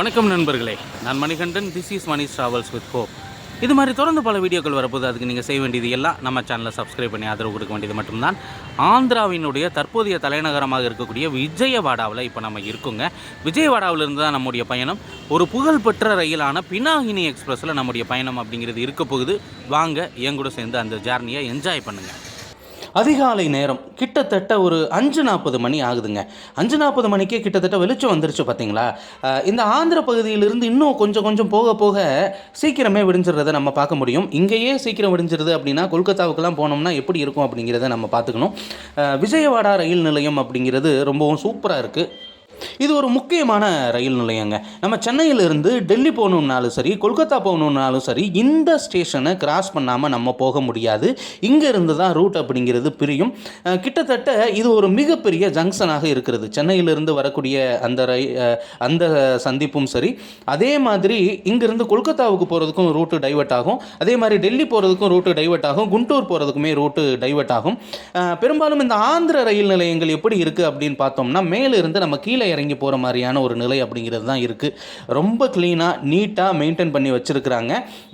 வணக்கம் நண்பர்களே. நான் Manikandan this is Mani travels with hope இது மாதிரி தொடர்ந்து பல வீடியோக்கள் வரப்போது அதுக்கு நீங்கள் செய்ய வேண்டியது எல்லாம் நம்ம சேனலை சப்ஸ்கிரைப் பண்ணி ஆதரவு கொடுக்க வேண்டியது மட்டும்தான். ஆந்திராவினுடைய தற்போதைய தலைநகரமாக இருக்கக்கூடிய விஜயவாடாவில் இப்போ நம்ம இருக்கோங்க. விஜயவாடாவிலிருந்து தான் நம்முடைய பயணம். ஒரு புகழ்பெற்ற ரயிலான பினாகினி எக்ஸ்பிரஸில் நம்முடைய பயணம் அப்படிங்கிறது இருக்க போகுது. வாங்க என் கூட சேர்ந்து அந்த ஜேர்னியை என்ஜாய் பண்ணுங்கள் அதிகாலை நேரம் கிட்டத்தட்ட ஒரு அஞ்சு நாற்பது மணி ஆகுதுங்க. அஞ்சு நாற்பது மணிக்கே கிட்டத்தட்ட வெளிச்சம் வந்துருச்சு பார்த்தீங்களா இந்த ஆந்திர பகுதியிலிருந்து இன்னும் கொஞ்சம் கொஞ்சம் போக போக சீக்கிரமே விடிஞ்சிடுறதை நம்ம பார்க்க முடியும். இங்கேயே சீக்கிரம் விடிஞ்சிருது அப்படின்னா கொல்கத்தாவுக்கெல்லாம் போனோம்னா எப்படி இருக்கும் அப்படிங்கிறத நம்ம பார்த்துக்கணும். விஜயவாடா ரயில் நிலையம் அப்படிங்கிறது ரொம்பவும் சூப்பராக இருக்குது இது ஒரு முக்கியமான ரயில் நிலையங்க. நம்ம சென்னையிலிருந்து டெல்லி போகணுன்னாலும் சரி கொல்கத்தா போகணுன்னாலும் சரி இந்த ஸ்டேஷனை கிராஸ் பண்ணாமல் நம்ம போக முடியாது. இங்கே இருந்து தான் ரூட் அப்படிங்கிறது பிரியும். கிட்டத்தட்ட இது ஒரு மிகப்பெரிய ஜங்ஷனாக இருக்கிறது. சென்னையிலிருந்து வரக்கூடிய அந்த ரை அந்த சந்திப்பும் சரி. அதே மாதிரி இங்கேருந்து கொல்கத்தாவுக்கு போகிறதுக்கும் ரூட்டு டைவர்ட் ஆகும். அதே மாதிரி டெல்லி போகிறதுக்கும் ரூட்டு டைவர்ட் ஆகும். குண்டூர் போகிறதுக்குமே ரூட்டு டைவர்ட் ஆகும். பெரும்பாலும் இந்த ஆந்திர ரயில் நிலையங்கள் எப்படி இருக்குது அப்படின்னு பார்த்தோம்னா மேலிருந்து நம்ம கீழே இறங்கி போகிற மாதிரியான ஒரு நிலை அப்படிங்கிறது தான் இருக்குது ரொம்ப க்ளீனாக நீட்டாக மெயின்டைன் பண்ணி வச்சுருக்கிறாங்க.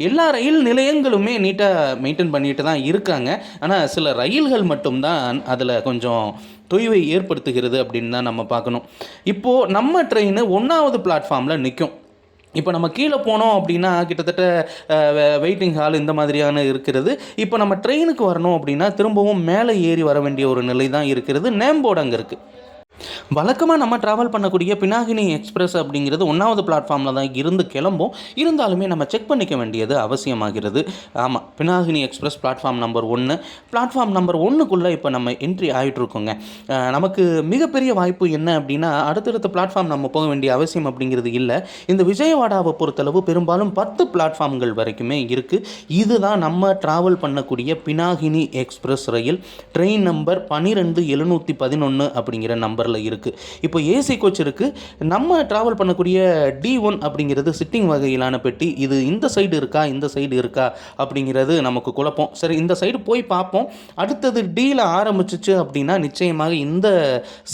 எல்லா ரயில் நிலையங்களுமே நீட்டாக மெயின்டைன் பண்ணிட்டு தான் இருக்காங்க. ஆனால் சில ரயில்கள் மட்டும்தான் அதில் கொஞ்சம் தொய்வை ஏற்படுத்துகிறது அப்படின்னு தான் நம்ம பார்க்கணும். இப்போது நம்ம ட்ரெயின் ஒன்றாவது பிளாட்ஃபார்மில் நிற்கும் இப்போ நம்ம கீழே போனோம் அப்படின்னா கிட்டத்தட்ட வெயிட்டிங் ஹால் இந்த மாதிரியான இருக்கிறது. இப்போ நம்ம ட்ரெயினுக்கு வரணும் அப்படின்னா திரும்பவும் மேலே ஏறி வர வேண்டிய ஒரு நிலை தான் இருக்கிறது. நேம் போர்டு அங்கே இருக்குது வழக்கமாக நம்ம ட்ராவல் பண்ணக்கூடிய பினாகினி எக்ஸ்பிரஸ் அப்படிங்கிறது ஒன்றாவது பிளாட்ஃபார்மில் தான் இருந்து கிளம்பும். இருந்தாலுமே நம்ம செக் பண்ணிக்க வேண்டியது அவசியமாகிறது. ஆமாம் பினாகினி எக்ஸ்பிரஸ் பிளாட்ஃபார்ம் நம்பர் ஒன்று பிளாட்ஃபார்ம் நம்பர் ஒன்றுக்குள்ளே இப்போ நம்ம என்ட்ரி ஆகிட்ருக்கோங்க நமக்கு மிகப்பெரிய வாய்ப்பு என்ன அப்படின்னா அடுத்தடுத்த பிளாட்ஃபார்ம் நம்ம போக வேண்டிய அவசியம் அப்படிங்கிறது இல்லை. இந்த விஜயவாடாவை பொறுத்தளவு பெரும்பாலும் பத்து பிளாட்ஃபார்ம்கள் வரைக்குமே இருக்குது இதுதான் நம்ம ட்ராவல் பண்ணக்கூடிய பினாகினி எக்ஸ்பிரஸ் ரயில். ட்ரெயின் நம்பர் பன்னிரெண்டு எழுநூற்றி பதினொன்று அப்படிங்கிற நம்பரில் இருக்குது இப்போ ஏசி கோச் இருக்குது நம்ம ட்ராவல் பண்ணக்கூடிய டி ஒன் அப்படிங்கிறது சிட்டிங் வகையிலான பெட்டி. இது இந்த சைடு இருக்கா? இந்த சைடு இருக்கா? அப்படிங்கிறது நமக்கு குழப்பம். சரி இந்த சைடு போய் பார்ப்போம். அடுத்தது டீல ஆரம்பிச்சிச்சு அப்படின்னா நிச்சயமாக இந்த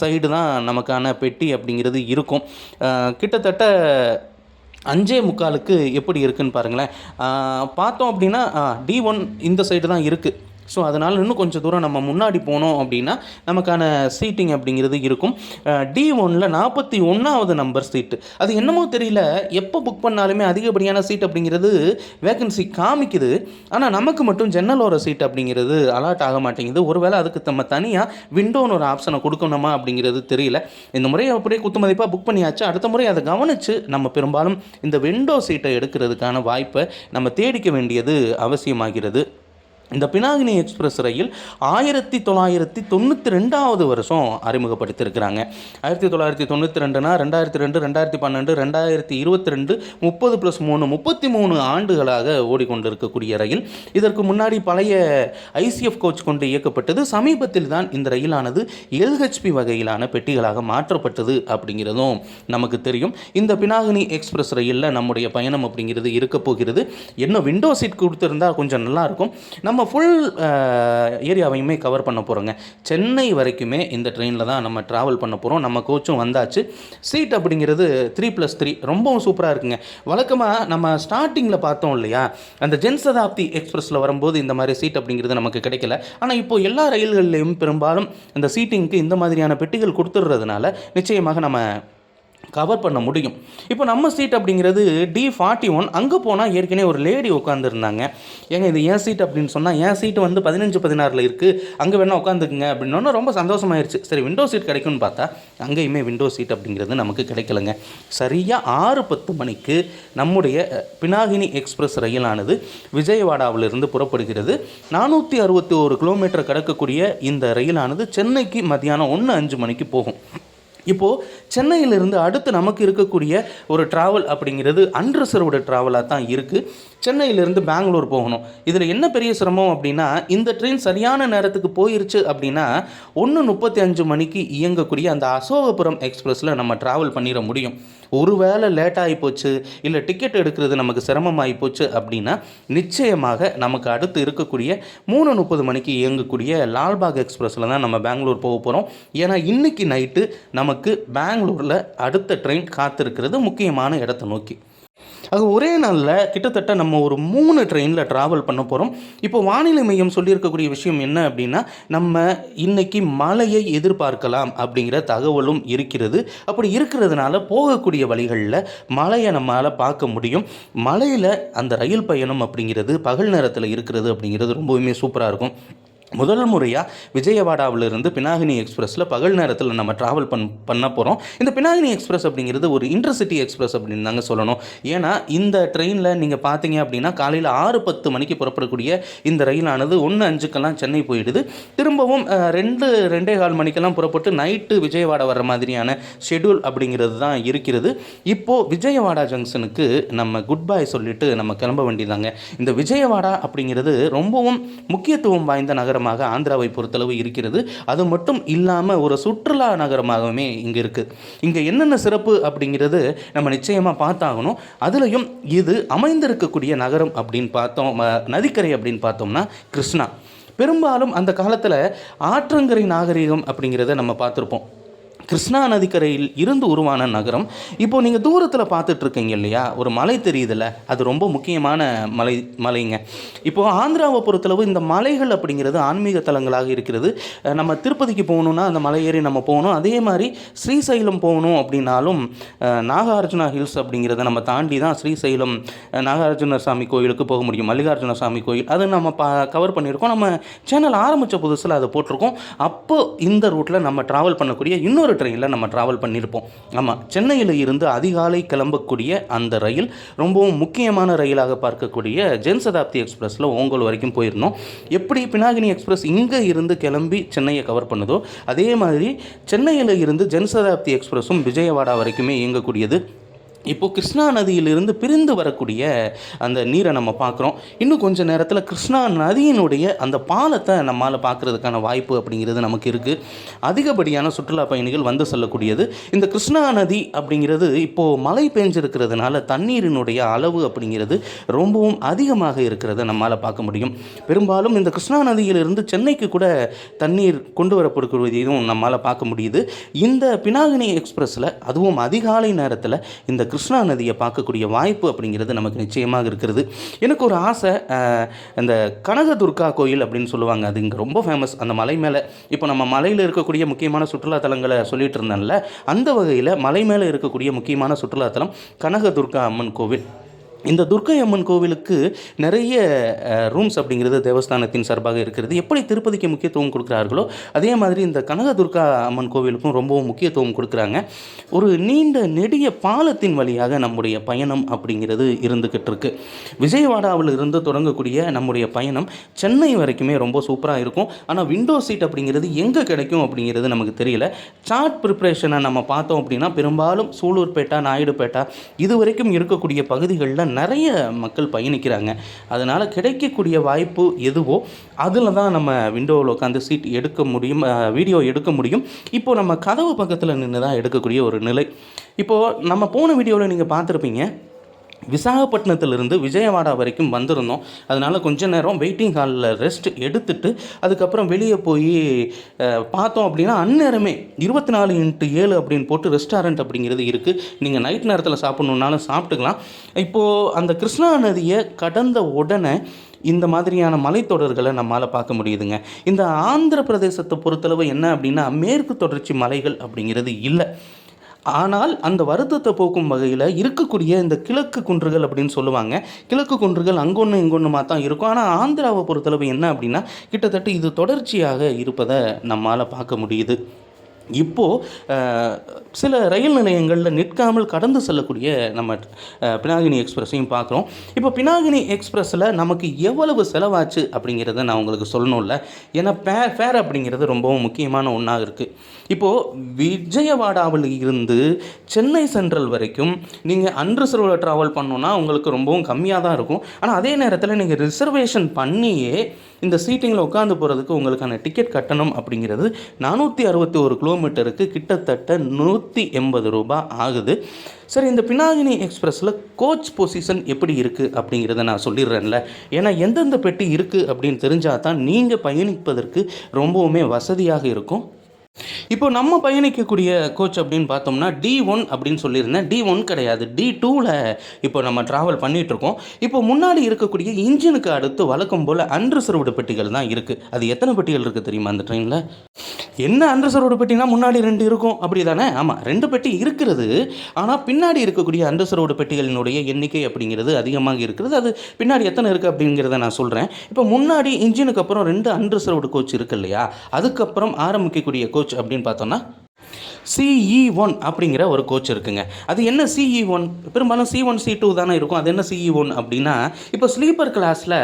சைடு தான் நமக்கான பெட்டி அப்படிங்கிறது இருக்கும். கிட்டத்தட்ட அஞ்சே முக்காலுக்கு எப்படி இருக்குன்னு பாருங்களேன். பார்த்தோம் அப்படின்னா டி ஒன் இந்த சைடு தான் இருக்குது ஸோ அதனால் இன்னும் கொஞ்சம் தூரம் நம்ம முன்னாடி போனோம் அப்படின்னா நமக்கான சீட்டிங் அப்படிங்கிறது இருக்கும். டி ஒனில் நாற்பத்தி ஒன்றாவது நம்பர் சீட்டு அது என்னமோ தெரியல எப்போ புக் பண்ணாலுமே அதிகப்படியான சீட் அப்படிங்கிறது வேகன்சி காமிக்குது. ஆனால் நமக்கு மட்டும் ஜன்னலோர சீட் அப்படிங்கிறது அலாட் ஆக மாட்டேங்குது. ஒருவேளை அதுக்கு நம்ம தனியாக விண்டோன்னு ஒரு ஆப்ஷனை கொடுக்கணுமா அப்படிங்கிறது தெரியல. இந்த முறை அப்படியே குத்துமதிப்பாக புக் பண்ணியாச்சு. அடுத்த முறை அதை கவனித்து நம்ம பெரும்பாலும் இந்த விண்டோ சீட்டை எடுக்கிறதுக்கான வாய்ப்பை நம்ம தேடிக்க வேண்டியது அவசியமாகிறது. இந்த பினாகினி எக்ஸ்பிரஸ் ரயில் ஆயிரத்தி தொள்ளாயிரத்தி தொண்ணூற்றி ரெண்டாவது வருஷம் அறிமுகப்படுத்தியிருக்கிறாங்க. ஆயிரத்தி தொள்ளாயிரத்தி தொண்ணூற்றி ரெண்டுனா ரெண்டாயிரத்தி ரெண்டு ரெண்டாயிரத்தி பன்னெண்டு ரெண்டாயிரத்தி இருபத்தி ரெண்டு முப்பது ப்ளஸ் மூணு முப்பத்தி மூணு ஆண்டுகளாக ஓடிக்கொண்டிருக்கக்கூடிய ரயில். இதற்கு முன்னாடி பழைய ஐசிஎஃப் கோச் கொண்டு இயக்கப்பட்டது. சமீபத்தில் தான் இந்த ரயிலானது எல்ஹெச்பி வகையிலான பெட்டிகளாக மாற்றப்பட்டது அப்படிங்கிறதும் நமக்கு தெரியும். இந்த பினாகினி எக்ஸ்பிரஸ் ரயிலில் நம்முடைய பயணம் அப்படிங்கிறது இருக்க போகிறது என்ன விண்டோ சீட் கொடுத்துருந்தா கொஞ்சம் நல்லாயிருக்கும் நம்ம நம்ம ஃபுல் ஏரியாவையுமே கவர் பண்ண போகிறோங்க சென்னை வரைக்குமே இந்த ட்ரெயினில் தான் நம்ம ட்ராவல் பண்ண போகிறோம் நம்ம கோச்சும் வந்தாச்சு. சீட் அப்படிங்கிறது த்ரீ ப்ளஸ் த்ரீ ரொம்பவும் சூப்பராக இருக்குங்க. வழக்கமாக நம்ம ஸ்டார்டிங்கில் பார்த்தோம் இல்லையா? அந்த ஜென்சதாப்தி எக்ஸ்பிரஸில் வரும்போது இந்த மாதிரி சீட் அப்படிங்கிறது நமக்கு கிடைக்கல. ஆனால் இப்போ எல்லா ரயில்கள்லையும் பெரும்பாலும் இந்த சீட்டிங்க்கு இந்த மாதிரியான பெட்டிகள் கொடுத்துட்றதுனால நிச்சயமாக நம்ம கவர் பண்ண முடியும். இப்போ நம்ம சீட் அப்படிங்கிறது டி ஃபார்ட்டி ஒன் அங்கே போனால் ஏற்கனவே ஒரு லேடி உட்காந்துருந்தாங்க ஏங்க இது ஏன் சீட் அப்படின்னு சொன்னால் என் சீட்டு வந்து பதினஞ்சு பதினாறில் இருக்குது அங்கே வேணால் உட்காந்துக்குங்க அப்படின்னோன்னா ரொம்ப சந்தோஷமாயிருச்சு. சரி விண்டோ சீட் கிடைக்கும்னு பார்த்தா அங்கேயுமே விண்டோ சீட் அப்படிங்கிறது நமக்கு கிடைக்கலங்க. சரியாக ஆறு பத்து மணிக்கு நம்முடைய பினாகினி எக்ஸ்பிரஸ் ரயிலானது விஜயவாடாவிலிருந்து புறப்படுகிறது. நானூற்றி அறுபத்தி ஒரு கிலோமீட்டர் கிடக்கக்கூடிய இந்த ரயிலானது சென்னைக்கு மத்தியானம் ஒன்று அஞ்சு மணிக்கு போகும். இப்போது சென்னையிலிருந்து அடுத்து நமக்கு இருக்கக்கூடிய ஒரு ட்ராவல் அப்படிங்கிறது அன்ரிசர்வ்டு ட்ராவலாக தான் இருக்குது சென்னையிலேருந்து பெங்களூர் போகணும். இதில் என்ன பெரிய சிரமம் அப்படின்னா இந்த ட்ரெயின் சரியான நேரத்துக்கு போயிருச்சு அப்படின்னா ஒன்று முப்பத்தி அஞ்சு மணிக்கு இயங்கக்கூடிய அந்த அசோகபுரம் எக்ஸ்பிரஸில் நம்ம ட்ராவல் பண்ணிட முடியும். ஒருவேளை லேட் ஆகி போச்சு இல்லை டிக்கெட் எடுக்கிறது நமக்கு சிரமமாகி போச்சு அப்படின்னா நிச்சயமாக நமக்கு அடுத்து இருக்கக்கூடிய மூணு முப்பது மணிக்கு இயங்கக்கூடிய லால்பாக் எக்ஸ்பிரஸில் தான் நம்ம பெங்களூர் போக போகிறோம் ஏன்னா இன்றைக்கி நைட்டு நமக்கு பெங்களூரில் அடுத்த ட்ரெயின் காத்திருக்கிறது முக்கியமான இடத்தை நோக்கி. அது ஒரே நாளில் கிட்டத்தட்ட நம்ம ஒரு மூணு ட்ரெயினில் ட்ராவல் பண்ண போகிறோம் இப்போ வானிலை மையம் சொல்லியிருக்கக்கூடிய விஷயம் என்ன அப்படின்னா நம்ம இன்னைக்கு மழையை எதிர்பார்க்கலாம் அப்படிங்கிற தகவலும் இருக்கிறது. அப்படி இருக்கிறதுனால போகக்கூடிய வழிகளில் மழையை நம்மளால் பார்க்க முடியும். மழையில் அந்த ரயில் பயணம் அப்படிங்கிறது பகல் நேரத்தில் இருக்கிறது அப்படிங்கிறது ரொம்பவுமே சூப்பராக இருக்கும். முதல் முறையாக விஜயவாடாவிலிருந்து பினாகினி எக்ஸ்பிரஸில் பகல் நேரத்தில் நம்ம ட்ராவல் பண் பண்ண போகிறோம் இந்த பினாகினி எக்ஸ்பிரஸ் அப்படிங்கிறது ஒரு இன்டர்சிட்டி எக்ஸ்பிரஸ் அப்படின்னு தாங்க சொல்லணும். ஏன்னா இந்த ட்ரெயினில் நீங்கள் பார்த்தீங்க அப்படின்னா காலையில் ஆறு பத்து மணிக்கு புறப்படக்கூடிய இந்த ரயிலானது ஒன்று அஞ்சுக்கெல்லாம் சென்னை போயிடுது. திரும்பவும் ரெண்டு ரெண்டே கால் மணிக்கெல்லாம் புறப்பட்டு நைட்டு விஜயவாடா வர்ற மாதிரியான ஷெட்யூல் அப்படிங்கிறது தான் இருக்கிறது. இப்போது விஜயவாடா ஜங்ஷனுக்கு நம்ம குட் பை சொல்லிட்டு நம்ம கிளம்ப வேண்டியதாங்க இந்த விஜயவாடா அப்படிங்கிறது ரொம்பவும் முக்கியத்துவம் வாய்ந்த நகரம் நகரமாக ஆந்திராவை பொறுத்தளவு இருக்கிறது. அது மட்டும் இல்லாமல் ஒரு சுற்றுலா நகரமாகவுமே இங்கே இருக்குது இங்கே என்னென்ன சிறப்பு அப்படிங்கிறது நம்ம நிச்சயமாக பார்த்தாகணும். அதுலேயும் இது அமைந்திருக்கக்கூடிய நகரம் அப்படின்னு பார்த்தோம் நதிக்கரை அப்படின்னு பார்த்தோம்னா கிருஷ்ணா. பெரும்பாலும் அந்த காலத்தில் ஆற்றங்கரை நாகரிகம் அப்படிங்கிறத நம்ம பார்த்துருப்போம். கிருஷ்ணா நதிக்கரையில் இருந்து உருவான நகரம். இப்போது நீங்கள் தூரத்தில் பார்த்துட்டு இருக்கீங்க இல்லையா? ஒரு மலை தெரியுதுல்ல அது ரொம்ப முக்கியமான மலை மலைங்க. இப்போது ஆந்திராவை பொறுத்தளவு இந்த மலைகள் அப்படிங்கிறது ஆன்மீக தலங்களாக இருக்கிறது. நம்ம திருப்பதிக்கு போகணுன்னா அந்த மலை ஏறி நம்ம போகணும். அதே மாதிரி ஸ்ரீசைலம் போகணும் அப்படின்னாலும் நாகார்ஜுனா ஹில்ஸ் அப்படிங்கிறத நம்ம தாண்டி தான் ஸ்ரீசைலம் நாகார்ஜுன சாமி கோயிலுக்கு போக முடியும். மல்லிகார்ஜுன சாமி கோயில். அது நம்ம பா கவர் பண்ணியிருக்கோம். நம்ம சேனல் ஆரம்பித்த புதுசில் அதை போட்டிருக்கோம். அப்போது இந்த ரூட்டில் நம்ம ட்ராவல் பண்ணக்கூடிய இன்னொரு ட்ரெயினில் நம்ம ட்ராவல் பண்ணியிருப்போம் ஆமாம் சென்னையில் இருந்து அதிகாலை கிளம்பக்கூடிய அந்த ரயில் ரொம்பவும் முக்கியமான ரயிலாக பார்க்கக்கூடிய ஜென்சதாப்தி எக்ஸ்பிரஸில் ஓங்கோல் வரைக்கும் போயிருந்தோம். எப்படி பினாகினி எக்ஸ்பிரஸ் இங்கே இருந்து கிளம்பி சென்னையை கவர் பண்ணுதோ அதே மாதிரி சென்னையில் இருந்து ஜென்சதாப்தி எக்ஸ்பிரஸும் விஜயவாடா வரைக்குமே இயங்கக்கூடியது. இப்போது கிருஷ்ணா நதியிலிருந்து பிரிந்து வரக்கூடிய அந்த நீரை நம்ம பார்க்குறோம். இன்னும் கொஞ்ச நேரத்தில் கிருஷ்ணா நதியினுடைய அந்த பாலத்தை நம்மால் பார்க்குறதுக்கான வாய்ப்பு அப்படிங்கிறது நமக்கு இருக்குது அதிகப்படியான சுற்றுலா பயணிகள் வந்து செல்லக்கூடியது. இந்த கிருஷ்ணா நதி அப்படிங்கிறது இப்போது மழை பெஞ்சிருக்கிறதுனால தண்ணீரினுடைய அளவு அப்படிங்கிறது ரொம்பவும் அதிகமாக இருக்கிறத நம்மால் பார்க்க முடியும். பெரும்பாலும் இந்த கிருஷ்ணா நதியிலிருந்து சென்னைக்கு கூட தண்ணீர் கொண்டு வரப்படுவதையும் நம்மால் பார்க்க முடியுது. இந்த பினாகினி எக்ஸ்பிரஸில் அதுவும் அதிகாலை நேரத்தில் இந்த கிருஷ்ணா நதியை பார்க்கக்கூடிய வாய்ப்பு அப்படிங்கிறது நமக்கு நிச்சயமாக இருக்கிறது. எனக்கு ஒரு ஆசை இந்த இந்த கனகதுர்கா கோயில் அப்படின்னு சொல்லுவாங்க. அது இங்கே ரொம்ப ஃபேமஸ் அந்த மலை மேலே இப்போ நம்ம மலையில் இருக்கக்கூடிய முக்கியமான சுற்றுலா தலங்களை சொல்லிட்டு இருந்தேன்ல அந்த வகையில் மலை மேலே இருக்கக்கூடிய முக்கியமான சுற்றுலாத்தலம் கனகதுர்கா அம்மன் கோவில். இந்த துர்க்கை அம்மன் கோவிலுக்கு நிறைய ரூம்ஸ் அப்படிங்கிறது தேவஸ்தானத்தின் சார்பாக இருக்கிறது. எப்படி திருப்பதிக்கு முக்கியத்துவம் கொடுக்குறார்களோ அதே மாதிரி இந்த கனக துர்கா அம்மன் கோவிலுக்கும் ரொம்பவும் முக்கியத்துவம் கொடுக்குறாங்க. ஒரு நீண்ட நெடிய பாலத்தின் வழியாக நம்முடைய பயணம் அப்படிங்கிறது இருந்துக்கிட்டு இருக்கு விஜயவாடாவில் இருந்து தொடங்கக்கூடிய நம்முடைய பயணம் சென்னை வரைக்குமே ரொம்ப சூப்பராக இருக்கும். ஆனால் விண்டோ சீட் அப்படிங்கிறது எங்கே கிடைக்கும் அப்படிங்கிறது நமக்கு தெரியல. சார்ட் ப்ரிப்ரேஷனை நம்ம பார்த்தோம் அப்படின்னா பெரும்பாலும் சூலூர்பேட்டா நாயுடுபேட்டா இது வரைக்கும் இருக்கக்கூடிய பகுதிகளில் நிறைய மக்கள் பயணிக்கிறாங்க. அதனால் கிடைக்கக்கூடிய வாய்ப்பு எதுவோ அதில் தான் நம்ம விண்டோவில் உட்காந்து சீட் எடுக்க முடியும் வீடியோ எடுக்க முடியும். இப்போது நம்ம கதவு பக்கத்தில் நின்று தான் எடுக்கக்கூடிய ஒரு நிலை. இப்போது நம்ம போன வீடியோவில் நீங்கள் பார்த்துருப்பீங்க விசாகப்பட்டினத்துலேருந்து விஜயவாடா வரைக்கும் வந்திருந்தோம். அதனால் கொஞ்ச நேரம் வெயிட்டிங் ஹாலில் ரெஸ்ட் எடுத்துட்டு அதுக்கப்புறம் வெளியே போய் பார்த்தோம் அப்படின்னா அந்நேரமே இருபத்தி நாலு இன்ட்டு ஏழு அப்படின்னு போட்டு ரெஸ்டாரண்ட் அப்படிங்கிறது இருக்குது நீங்கள் நைட் நேரத்தில் சாப்பிட்ணுன்னாலும் சாப்பிட்டுக்கலாம். இப்போது அந்த கிருஷ்ணா நதியை கடந்த உடனே இந்த மாதிரியான மலைத்தொடர்களை நம்மால் பார்க்க முடியுதுங்க. இந்த ஆந்திர பிரதேசத்தை பொறுத்தளவு என்ன அப்படின்னா மேற்கு தொடர்ச்சி மலைகள் அப்படிங்கிறது இல்லை. ஆனால் அந்த வருத்தத்தை போக்கும் வகையில் இருக்கக்கூடிய இந்த கிழக்கு குன்றுகள் அப்படின்னு சொல்லுவாங்க. கிழக்கு குன்றுகள் அங்கொன்று இங்கொன்றுமா தான் இருக்கும். ஆனால் ஆந்திராவை பொறுத்தளவு என்ன அப்படின்னா கிட்டத்தட்ட இது தொடர்ச்சியாக இருப்பதை நம்மால் பார்க்க முடியுது. இப்போது சில ரயில் நிலையங்களில் நிற்காமல் கடந்து செல்லக்கூடிய நம்ம பினாகினி எக்ஸ்பிரஸையும் பார்க்குறோம். இப்போ பினாகினி எக்ஸ்பிரஸில் நமக்கு எவ்வளவு செலவாச்சு அப்படிங்கிறத நான் உங்களுக்கு சொல்லணும்ல. ஏன்னா பே ஃபேர் அப்படிங்கிறது ரொம்பவும் முக்கியமான ஒன்றாக இருக்குது இப்போது விஜயவாடாவில் இருந்து சென்னை சென்ட்ரல் வரைக்கும் நீங்கள் அன்ரிசர்வ்டில் ட்ராவல் பண்ணணுன்னா உங்களுக்கு ரொம்பவும் கம்மியாக தான் இருக்கும். ஆனால் அதே நேரத்தில் நீங்கள் ரிசர்வேஷன் பண்ணியே இந்த சீட்டிங்கில் உட்காந்து போகிறதுக்கு உங்களுக்கான டிக்கெட் கட்டணம் அப்படிங்கிறது நானூற்றி அறுபத்தி ஒரு கிலோமீட்டர் கிலோமீட்டருக்கு கிட்டத்தட்ட நூற்றி எண்பது ரூபாய் ஆகுது. சரி இந்த பினாகினி எக்ஸ்பிரஸில் கோச் பொசிஷன் எப்படி இருக்குது அப்படிங்கிறத நான் சொல்லிடுறேன்ல. ஏன்னா எந்தெந்த பெட்டி இருக்குது அப்படின்னு தெரிஞ்சால் தான் நீங்கள் பயணிப்பதற்கு ரொம்பவுமே வசதியாக இருக்கும். இப்போ நம்ம பயணிக்கக்கூடிய கோச் அப்படின்னு பார்த்தோம்னா டி ஒன் அப்படின்னு சொல்லியிருந்தேன். டி ஒன் கிடையாது. டி டூவில் இப்போ நம்ம ட்ராவல் பண்ணிகிட்ருக்கோம் இப்போ முன்னாடி இருக்கக்கூடிய இன்ஜினுக்கு அடுத்து வழக்கம் போல் அன்ரிசர்வ்டு பெட்டிகள் தான் இருக்குது அது எத்தனை பெட்டிகள் இருக்குது தெரியுமா அந்த ட்ரெயினில் என்ன அன்ரிசர்வ்டு பெட்டினா முன்னாடி ரெண்டு இருக்கும். அப்படி தானே ஆமாம் ரெண்டு பெட்டி இருக்கிறது. ஆனால் பின்னாடி இருக்கக்கூடிய அன்ரிசர்வ்டு பெட்டிகளினுடைய எண்ணிக்கை அப்படிங்கிறது அதிகமாக இருக்கிறது. அது பின்னாடி எத்தனை இருக்குது அப்படிங்கிறத நான் சொல்கிறேன் இப்போ முன்னாடி இன்ஜினுக்கு அப்புறம் ரெண்டு அன்ரிசர்வ்டு கோச் இருக்கு இல்லையா? அதுக்கப்புறம் ஆரம்பிக்கக்கூடிய கோச் அப்படின்னு பார்த்தோன்னா சிஇ ஒன் அப்படிங்கிற ஒரு கோச் இருக்குங்க. அது என்ன சிஇ ஒன் பெரும்பாலும் சி ஒன் சி டூ தானே இருக்கும். அது என்ன சிஇ ஒன் அப்படின்னா இப்போ ஸ்லீப்பர் கிளாஸில்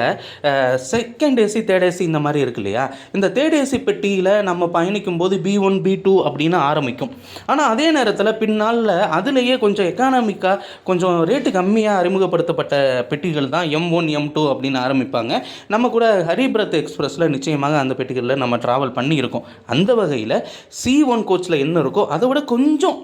செகண்ட் ஏசி தேர்ட் ஏசி இந்த மாதிரி இருக்கு இல்லையா? இந்த தேர்ட் ஏசி பெட்டியில் நம்ம பயணிக்கும் போது பி ஒன் பி டூ அப்படின்னு ஆரம்பிக்கும். ஆனால் அதே நேரத்தில் பின்னால் அதுலேயே கொஞ்சம் எக்கானமிக்காக கொஞ்சம் ரேட்டு கம்மியாக அறிமுகப்படுத்தப்பட்ட பெட்டிகள் தான் எம் ஒன் எம் டூ அப்படின்னு ஆரம்பிப்பாங்க. நம்ம கூட ஹரிபிரத் எக்ஸ்பிரஸில் நிச்சயமாக அந்த பெட்டிகளில் நம்ம ட்ராவல் பண்ணியிருக்கோம். அந்த வகையில் சி ஒன் கோச்சில் என்ன இருக்கோ அதை விட கொஞ்சம்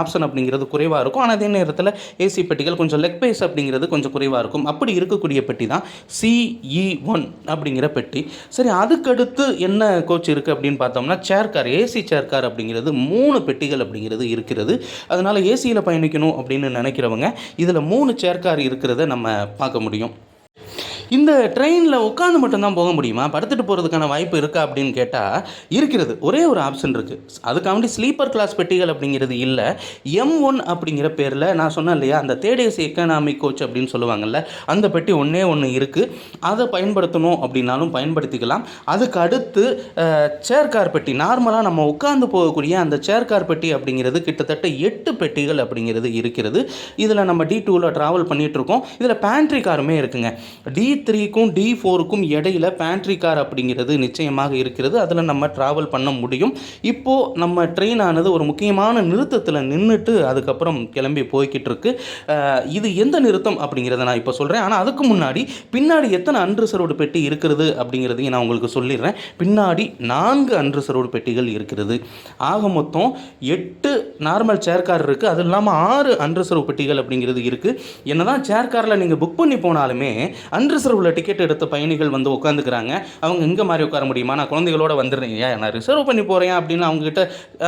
ஆப்ஷன் அப்படிங்கிறது குறைவாக இருக்கும். ஆனால் அதே நேரத்தில் ஏசி பெட்டிகள் கொஞ்சம் லெக் பேஸ் அப்படிங்கிறது கொஞ்சம் குறைவாக இருக்கும். அப்படி இருக்கக்கூடிய பெட்டி தான் சிஇ ஒன் அப்படிங்கிற பெட்டி. சரி அதுக்கடுத்து என்ன கோச் இருக்குது அப்படின்னு பார்த்தோம்னா chair car AC chair car அப்படிங்கிறது மூணு பெட்டிகள் அப்படிங்கிறது இருக்கிறது. அதனால் ஏசியில் பயணிக்கணும் அப்படின்னு நினைக்கிறவங்க இதில் மூணு சேர் கார் இருக்கிறத நம்ம பார்க்க முடியும். இந்த ட்ரெயினில் உட்காந்து மட்டும்தான் போக முடியுமா? படுத்துட்டு போகிறதுக்கான வாய்ப்பு இருக்கா அப்படின்னு கேட்டால் இருக்கிறது. ஒரே ஒரு ஆப்ஷன் இருக்குது அதுக்காண்டி ஸ்லீப்பர் கிளாஸ் பெட்டிகள் அப்படிங்கிறது இல்லை. எம் ஒன் அப்படிங்கிற பேரில் நான் சொன்னேன் இல்லையா? அந்த தேடேஸ் எக்கனாமிக் கோச் அப்படின்னு சொல்லுவாங்கல்ல அந்த பெட்டி ஒன்றே ஒன்று இருக்குது அதை பயன்படுத்தணும் அப்படின்னாலும் பயன்படுத்திக்கலாம். அதுக்கு அடுத்து சேர் கார் பெட்டி. நார்மலாக நம்ம உட்காந்து போகக்கூடிய அந்த சேர் கார் பெட்டி அப்படிங்கிறது கிட்டத்தட்ட எட்டு பெட்டிகள் அப்படிங்கிறது இருக்கிறது. இதில் நம்ம டி டூவில் ட்ராவல் பண்ணிகிட்ருக்கோம் இதில் பேண்ட்ரி காருமே இருக்குங்க. டி த்ரீக்கும் டி ஃபோருக்கும் இடையில பேண்ட்ரி கார் அப்படிங்கிறது நிச்சயமாக இருக்கிறது. அதில் நம்ம ட்ராவல் பண்ண முடியும். இப்போது நம்ம ட்ரெயின் ஆனது ஒரு முக்கியமான நிறுத்தத்தில் நின்றுட்டு அதுக்கப்புறம் கிளம்பி போய்கிட்டு இருக்கு. இது எந்த நிறுத்தம் அப்படிங்கிறத நான் இப்போ சொல்கிறேன் ஆனால் அதுக்கு முன்னாடி பின்னாடி எத்தனை அன்ரிசர்வ்டு பெட்டி இருக்கிறது அப்படிங்கிறதையும் நான் உங்களுக்கு சொல்லிடுறேன். பின்னாடி நான்கு அன்ரிசர்வ்டு பெட்டிகள் இருக்கிறது. ஆக மொத்தம் எட்டு நார்மல் சேர் கார் இருக்குது அது இல்லாமல் ஆறு அன்ரிசர்வ் பெட்டிகள் அப்படிங்கிறது இருக்குது என்னதான் சேர் காரில் நீங்கள் புக் பண்ணி போனாலுமே ரிசர்வில் டிக்கெட் எடுத்த பயணிகள் வந்து உட்காந்துக்கிறாங்க அவங்க இங்கே மாதிரி உட்கார முடியுமா? நான் குழந்தைகளோட வந்துடுறேன் ஏன் நான் ரிசர்வ் பண்ணி போகிறேன் அப்படின்னு அவங்ககிட்ட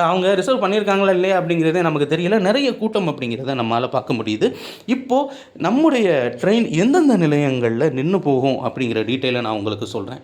அவங்க ரிசர்வ் பண்ணியிருக்காங்களா இல்லையா அப்படிங்கிறதே நமக்கு தெரியல. நிறைய கூட்டம் அப்படிங்கிறத நம்மளால் பார்க்க முடியுது. இப்போது நம்முடைய ட்ரெயின் எந்தெந்த நிலையங்களில் நின்று போகும் அப்படிங்கிற டீட்டெயிலை நான் உங்களுக்கு சொல்கிறேன்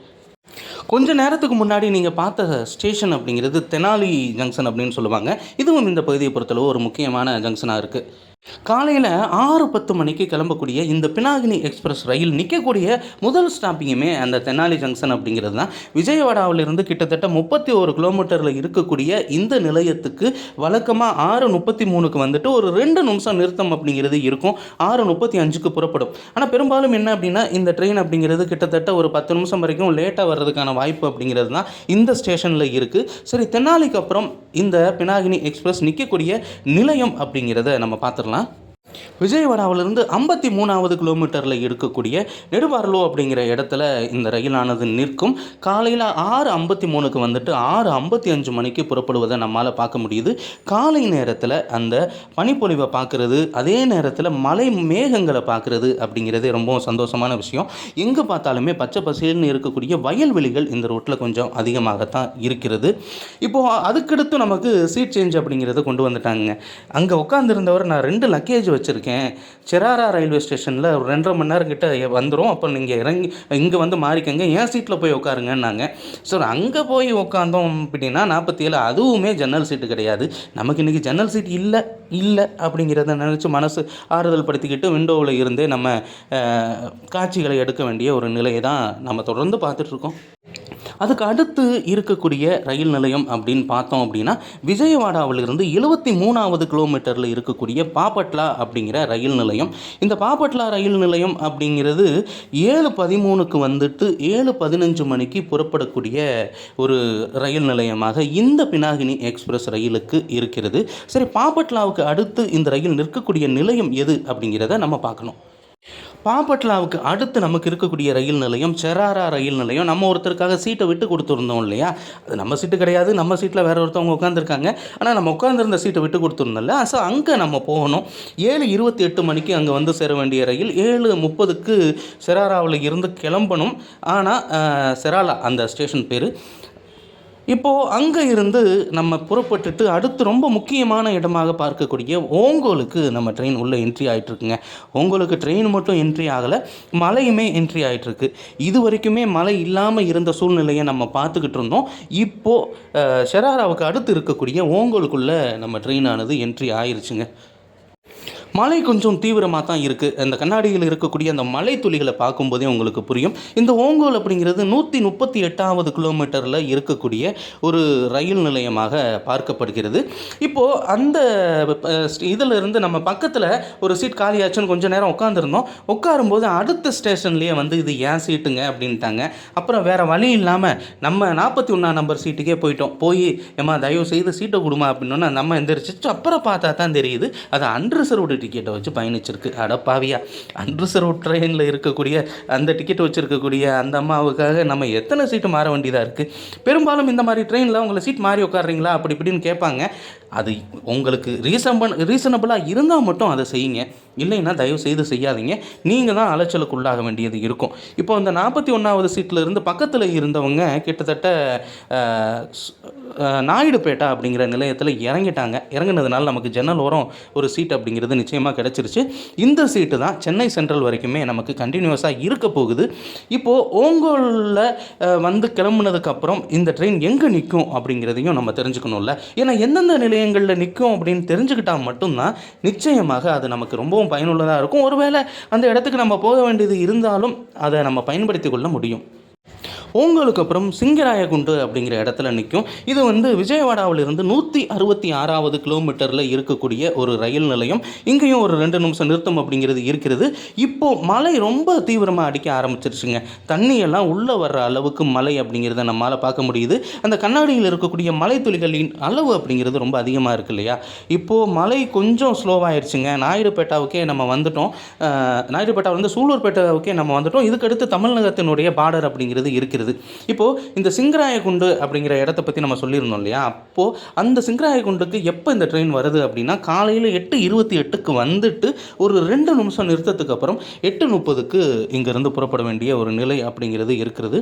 கொஞ்ச நேரத்துக்கு முன்னாடி நீங்கள் பார்த்த ஸ்டேஷன் அப்படிங்கிறது தெனாலி ஜங்ஷன் அப்படின்னு சொல்லுவாங்க. இதுவும் இந்த பகுதியை பொறுத்தளவு ஒரு முக்கியமான ஜங்ஷனாக இருக்குது காலையில் ஆறு பத்து மணிக்கு கிளம்பக்கூடிய இந்த பினாகினி எக்ஸ்பிரஸ் ரயில் நிற்கக்கூடிய முதல் ஸ்டாப்பிங்குமே அந்த தெனாலி ஜங்ஷன் அப்படிங்கிறது தான். விஜயவாடாவிலிருந்து கிட்டத்தட்ட முப்பத்தி ஒரு கிலோமீட்டரில் இருக்கக்கூடிய இந்த நிலையத்துக்கு வழக்கமாக ஆறு முப்பத்தி மூணுக்கு வந்துட்டு ஒரு ரெண்டு நிமிஷம் நிறுத்தம் அப்படிங்கிறது இருக்கும். ஆறு முப்பத்தி அஞ்சுக்கு புறப்படும். ஆனால் பெரும்பாலும் என்ன அப்படின்னா இந்த ட்ரெயின் அப்படிங்கிறது கிட்டத்தட்ட ஒரு பத்து நிமிஷம் வரைக்கும் லேட்டாக வர்றதுக்கான வாய்ப்பு அப்படிங்கிறது தான் இந்த ஸ்டேஷனில் இருக்குது சரி தென்னாலிக்கு அப்புறம் இந்த பினாகினி எக்ஸ்பிரஸ் நிற்கக்கூடிய நிலையம் அப்படிங்கிறத நம்ம பார்த்துடலாம். பார்க்கலாம் விஜயவாடாவிலிருந்து ஐம்பத்தி மூணாவது கிலோமீட்டரில் இருக்கக்கூடிய நெடுவாரலோ அப்படிங்கிற இடத்துல இந்த ரயிலானது நிற்கும். காலையில் ஆறு ஐம்பத்தி மூணுக்கு வந்துட்டு ஆறு ஐம்பத்தி அஞ்சு மணிக்கு புறப்படுவதை நம்மால் பார்க்க முடியுது. காலை நேரத்தில் அந்த பனிப்பொழிவை பார்க்குறது அதே நேரத்தில் மலை மேகங்களை பார்க்குறது அப்படிங்கிறது ரொம்பவும் சந்தோஷமான விஷயம். எங்கே பார்த்தாலுமே பச்சை பசேல்னு இருக்கக்கூடிய வயல்வெளிகள் இந்த ரோட்டில் கொஞ்சம் அதிகமாகத்தான் இருக்கிறது. இப்போது அதுக்கடுத்து நமக்கு சீட் சேஞ்ச் அப்படிங்கிறத கொண்டு வந்துட்டாங்க. அங்கே உட்காந்துருந்தவர் நான் ரெண்டு லக்கேஜ் வச்சுருக்கேன். சிராரா ரயில்வே ஸ்டேஷனில் ஒரு ரெண்டரை மணி நேரம் கிட்ட வந்துடும் அப்போ நீங்கள் இறங்கி இங்கே வந்து மாறிக்கங்க. என் சீட்டில் போய் உட்காருங்கன்னாங்க ஸோ அங்கே போய் உட்காந்தோம் அப்படின்னா நாற்பத்தி ஏழு அதுவுமே ஜன்னல் சீட்டு கிடையாது. நமக்கு இன்றைக்கி ஜன்னல் சீட் இல்லை இல்லை அப்படிங்கிறத நினச்சி மனசு ஆறுதல் படுத்திக்கிட்டு விண்டோவில் இருந்தே நம்ம காட்சிகளை எடுக்க வேண்டிய ஒரு நிலையை தான் நம்ம தொடர்ந்து பார்த்துட்ருக்கோம் அதுக்கு அடுத்து இருக்கக்கூடிய ரயில் நிலையம் அப்படின்னு பார்த்தோம் அப்படின்னா விஜயவாடாவிலிருந்து எழுபத்தி மூணாவது கிலோமீட்டரில் இருக்கக்கூடிய பாப்பட்லா அப்படிங்கிற ரயில் நிலையம். இந்த பாப்பட்லா ரயில் நிலையம் அப்படிங்கிறது ஏழு பதிமூணுக்கு வந்துட்டு ஏழு பதினஞ்சு மணிக்கு புறப்படக்கூடிய ஒரு ரயில் நிலையமாக இந்த பினாகினி எக்ஸ்பிரஸ் ரயிலுக்கு இருக்கிறது. சரி பாப்பட்லாவுக்கு அடுத்து இந்த ரயில் நிற்கக்கூடிய நிலையம் எது அப்படிங்கிறத நம்ம பார்க்கணும். பாப்பட்லாவுக்கு அடுத்து நமக்கு இருக்கக்கூடிய ரயில் நிலையம் செராரா ரயில் நிலையம். நம்ம ஒருத்தருக்காக சீட்டை விட்டு கொடுத்துருந்தோம் இல்லையா? அது நம்ம சீட்டு கிடையாது. நம்ம சீட்டில் வேற ஒருத்தவங்க உட்காந்துருக்காங்க ஆனால் நம்ம உட்காந்துருந்த சீட்டை விட்டு கொடுத்துருந்தோம்ல. ஸோ அங்கே நம்ம போகணும். ஏழு இருபத்தி எட்டு மணிக்கு அங்கே வந்து சேர வேண்டிய ரயில் ஏழு முப்பதுக்கு செராராவில் இருந்து கிளம்பணும். ஆனால் செராலா அந்த ஸ்டேஷன் பேர். இப்போது அங்கே இருந்து நம்ம புறப்பட்டுட்டு அடுத்து ரொம்ப முக்கியமான இடமாக பார்க்கக்கூடிய ஓங்கோலுக்கு நம்ம ட்ரெயின் உள்ளே என்ட்ரி ஆகிட்டுருக்குங்க ஓங்கோலுக்கு ட்ரெயின் மட்டும் என்ட்ரி ஆகலை மழையுமே என்ட்ரி ஆகிட்டுருக்கு இது வரைக்குமே மழை இல்லாமல் இருந்த சூழ்நிலையை நம்ம பார்த்துக்கிட்டு இருந்தோம். இப்போது ஷெராராவுக்கு அடுத்து இருக்கக்கூடிய ஓங்கோலுக்குள்ளே நம்ம ட்ரெயினானது என்ட்ரி ஆயிருச்சுங்க. மழை கொஞ்சம் தீவிரமாக தான் இருக்குது அந்த கண்ணாடியில் இருக்கக்கூடிய அந்த மலை துளிகளை பார்க்கும்போதே உங்களுக்கு புரியும். இந்த ஓங்கோல் அப்படிங்கிறது நூற்றி முப்பத்தி எட்டாவது கிலோமீட்டரில் இருக்கக்கூடிய ஒரு ரயில் நிலையமாக பார்க்கப்படுகிறது. இப்போது அந்த இதில் இருந்து நம்ம பக்கத்தில் ஒரு சீட் காலியாச்சுன்னு கொஞ்சம் நேரம் உட்காந்துருந்தோம் உட்காரும்போது அடுத்த ஸ்டேஷன்லேயே வந்து இது ஏன் சீட்டுங்க அப்படின்ட்டாங்க. அப்புறம் வேறு வழி இல்லாமல் நம்ம நாற்பத்தி ஒன்றாம் நம்பர் சீட்டுக்கே போயிட்டோம். போய் ஏமா தயவு செய்து சீட்டை கொடுமா அப்படின்னோன்னா நம்ம எந்திரிச்சு அப்புறம் பார்த்தா தான் தெரியுது. அது அன்ரிசர்வ்டு டிக்கெட்டை வச்சு பயணிச்சிருக்கு. அடப்பாவியா அன்ரிசர்வ் ட்ரெயினில் இருக்கக்கூடிய அந்த டிக்கெட் வச்சுருக்கக்கூடிய அந்த அம்மாவுக்காக நம்ம எத்தனை சீட்டு மாற வேண்டியதாக இருக்குது பெரும்பாலும் இந்த மாதிரி ட்ரெயினில் உங்களை சீட் மாறி உட்காடுறீங்களா அப்படி இப்படின்னு கேட்பாங்க. அது உங்களுக்கு ரீசன்பன் ரீசனபிளாக இருந்தால் மட்டும் அதை செய்யுங்க. இல்லைன்னா தயவு செய்து செய்யாதீங்க. நீங்கள் தான் அலைச்சலுக்கு உள்ளாக வேண்டியது இருக்கும். இப்போ இந்த நாற்பத்தி ஒன்றாவது சீட்டில் இருந்து பக்கத்தில் இருந்தவங்க கிட்டத்தட்ட நாயுடுபேட்டா அப்படிங்கிற நிலையத்தில் இறங்கிட்டாங்க. இறங்கினதுனால நமக்கு ஜன்னல் ஓரம் ஒரு சீட் அப்படிங்கிறது நிச்சயம். நிச்சயமாக கிடச்சிருச்சு. இந்த சீட்டு தான் சென்னை சென்ட்ரல் வரைக்குமே நமக்கு கண்டினியூஸாக இருக்க போகுது. இப்போது ஓங்கோலில் வந்து கிளம்புனதுக்கப்புறம் இந்த ட்ரெயின் எங்கே நிற்கும் அப்படிங்கிறதையும் நம்ம தெரிஞ்சுக்கணும்ல. ஏன்னா எந்தெந்த நிலையங்களில் நிற்கும் அப்படின்னு தெரிஞ்சுக்கிட்டால் மட்டும்தான் நிச்சயமாக அது நமக்கு ரொம்பவும் பயனுள்ளதாக இருக்கும். ஒருவேளை அந்த இடத்துக்கு நம்ம போக வேண்டியது இருந்தாலும் அதை நம்ம பயன்படுத்தி கொள்ள முடியும். உங்களுக்கு அப்புறம் சிங்கராயகுண்டு அப்படிங்கிற இடத்துல நிற்கும். இது வந்து விஜயவாடாவிலிருந்து நூற்றி அறுபத்தி ஆறாவது கிலோமீட்டரில் இருக்கக்கூடிய ஒரு ரயில் நிலையம். இங்கேயும் ஒரு ரெண்டு நிமிஷம் நிறுத்தம் அப்படிங்கிறது இருக்கிறது. இப்போது மழை ரொம்ப தீவிரமாக அடிக்க ஆரம்பிச்சிருச்சுங்க. தண்ணியெல்லாம் உள்ளே வர்ற அளவுக்கு மழை அப்படிங்கிறத நம்மளால் பார்க்க முடியுது. அந்த கண்ணாடியில் இருக்கக்கூடிய மலை துளிகளின் அளவு அப்படிங்கிறது ரொம்ப அதிகமாக இருக்கு இல்லையா? இப்போது மழை கொஞ்சம் ஸ்லோவாகிடுச்சுங்க நாயுடுபேட்டாவுக்கே நம்ம வந்துட்டோம். அஹ், நாயுடுபேட்டாவிலேருந்து சூலூர்பேட்டாவுக்கே நம்ம வந்துட்டோம். இதுக்கடுத்து தமிழகத்தினுடைய பார்டர் அப்படிங்கிறது இருக்குது இருக்கிறது இப்போது இந்த சிங்கராயகுண்டு அப்படிங்கிற இடத்த பற்றி நம்ம சொல்லியிருந்தோம் இல்லையா? அப்போது அந்த சிங்கராயகுண்டுக்கு எப்போ இந்த ட்ரெயின் வருது அப்படின்னா காலையில் எட்டு இருபத்தி எட்டுக்கு வந்துட்டு ஒரு ரெண்டு நிமிஷம் நிறுத்தத்துக்கு அப்புறம் எட்டு முப்பதுக்கு இங்கேருந்து புறப்பட வேண்டிய ஒரு நிலை அப்படிங்கிறது இருக்கிறது.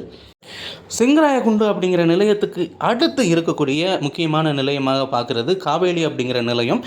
சிங்கராயகுண்டு அப்படிங்கிற நிலையத்துக்கு அடுத்து இருக்கக்கூடிய முக்கியமான நிலையமாக பார்க்குறது காவேலி அப்படிங்கிற நிலையம்.